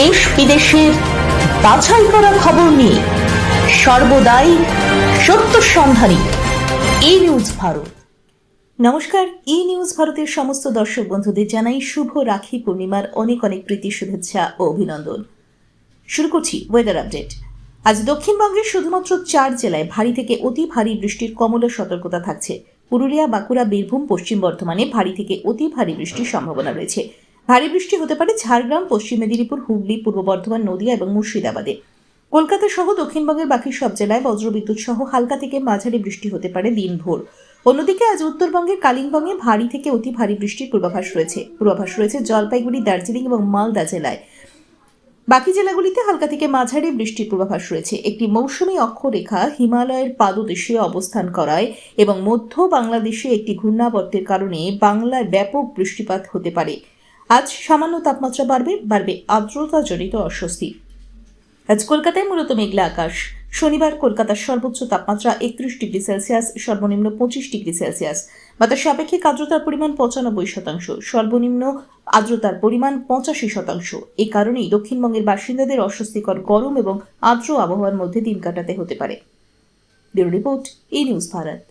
দেশ বিদেশের বাছাই করা খবর নিয়ে সর্বদাই সত্য সন্ধানী এই নিউজ ভারত। নমস্কার ই নিউজ ভারতের সমস্ত দর্শক বন্ধুদের জানাই শুভ রাখি, পূর্ণিমার অনেক অনেক প্রীতি, শুভেচ্ছা ও অভিনন্দন। শুরু করছি ওয়েদার আপডেট আজ দক্ষিণবঙ্গের শুধুমাত্র চার জেলায় ভারী থেকে অতি ভারী বৃষ্টির কমলা সতর্কতা থাকছে। পুরুলিয়া, বাঁকুড়া, বীরভূম, পশ্চিম বর্ধমানে ভারী থেকে অতি ভারী বৃষ্টির সম্ভাবনা রয়েছে। ভারী বৃষ্টি হতে পারে ঝাড়গ্রাম, পশ্চিম মেদিনীপুর, হুগলি, পূর্ব বর্ধমান, নদিয়া এবং মুর্শিদাবাদে। কলকাতা সহ দক্ষিণবঙ্গের বাকি সব জেলায় বজ্রবিদ্যুৎ সহ হালকা থেকে মাঝারি বৃষ্টি হতে পারে দিনভর। অন্যদিকে আজ উত্তরবঙ্গের কালিম্পংয়ে ভারী থেকে অতি ভারী বৃষ্টির পূর্বাভাস রয়েছে। পূর্বাভাস রয়েছে জলপাইগুড়ি, দার্জিলিং এবং মালদা জেলায়। বাকি জেলাগুলিতে হালকা থেকে মাঝারি বৃষ্টির পূর্বাভাস রয়েছে। একটি মৌসুমী অক্ষরেখা হিমালয়ের পাদদেশে অবস্থান করায় এবং মধ্য বাংলাদেশে একটি ঘূর্ণাবর্তের কারণে বাংলায় ব্যাপক বৃষ্টিপাত হতে পারে। আজ সামান্য তাপমাত্রা বাড়বে বাড়বে আর্দ্রতাজনিত অস্বস্তি। আজ কলকাতায় মূলত মেঘলা আকাশ। শনিবার কলকাতার সর্বোচ্চ তাপমাত্রা একত্রিশ ডিগ্রি সেলসিয়াস, সর্বনিম্ন পঁচিশ ডিগ্রি সেলসিয়াস। বাতাসে আপেক্ষিক আর্দ্রতার পরিমাণ পঁচানব্বই শতাংশ, সর্বনিম্ন আর্দ্রতার পরিমাণ পঁচাশি শতাংশ। এই কারণেই দক্ষিণবঙ্গের বাসিন্দাদের অস্বস্তিকর গরম এবং আর্দ্র আবহাওয়ার মধ্যে দিন কাটাতে হতে পারে। Bureau report E news Bharat.